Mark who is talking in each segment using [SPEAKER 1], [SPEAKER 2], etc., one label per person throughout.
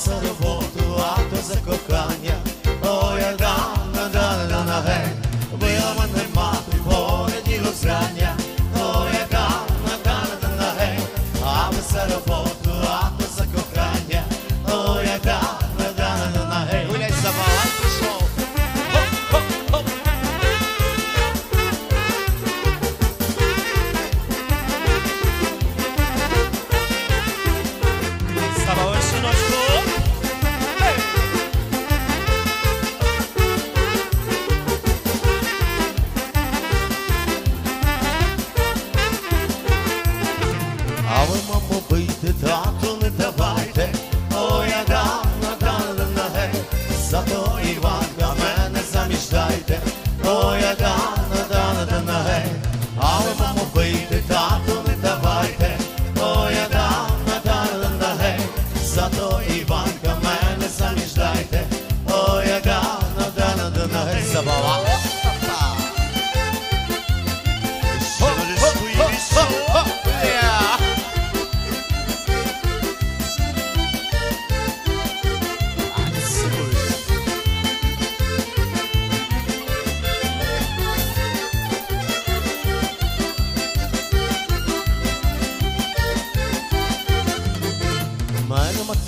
[SPEAKER 1] sort of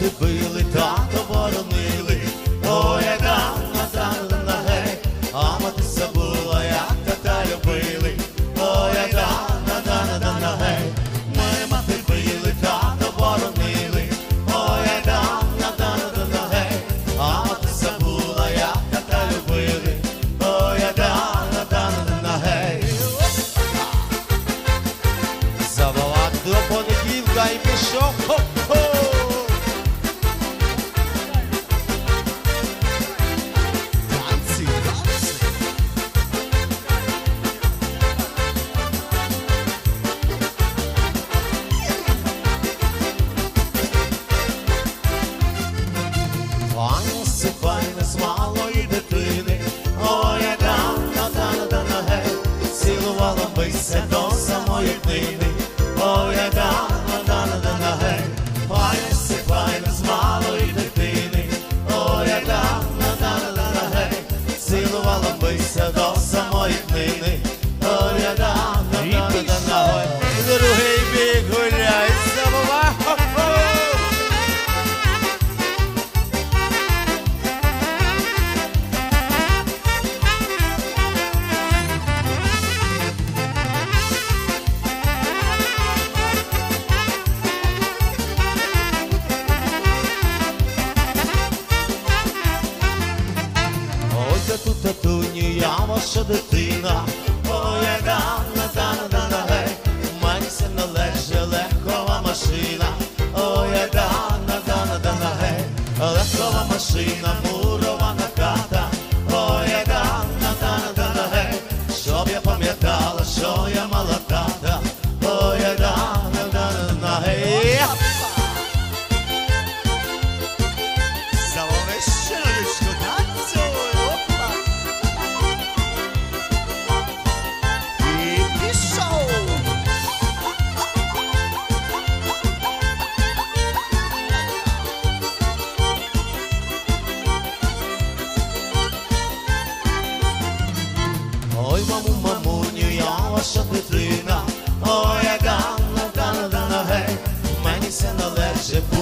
[SPEAKER 1] мати били, тато боронили, ой, я дам, дам, на гей, а мати забула, як тата любили, ой, я дам, дам, дам, на гей, мене мати били, тато боронили, ой, я дам, дам, дам, на гей, а мати забула, як тата любили, ой, я дам, дам, на гей. Забавати до понеділка і пішов. наша дитина, моя дана, дана, дана, гей, манься належе легкова машина, Ой, дана, дана, дана, гей, легкова машина, мурована хата. наша дитина, о, яка на гей, мені все належить.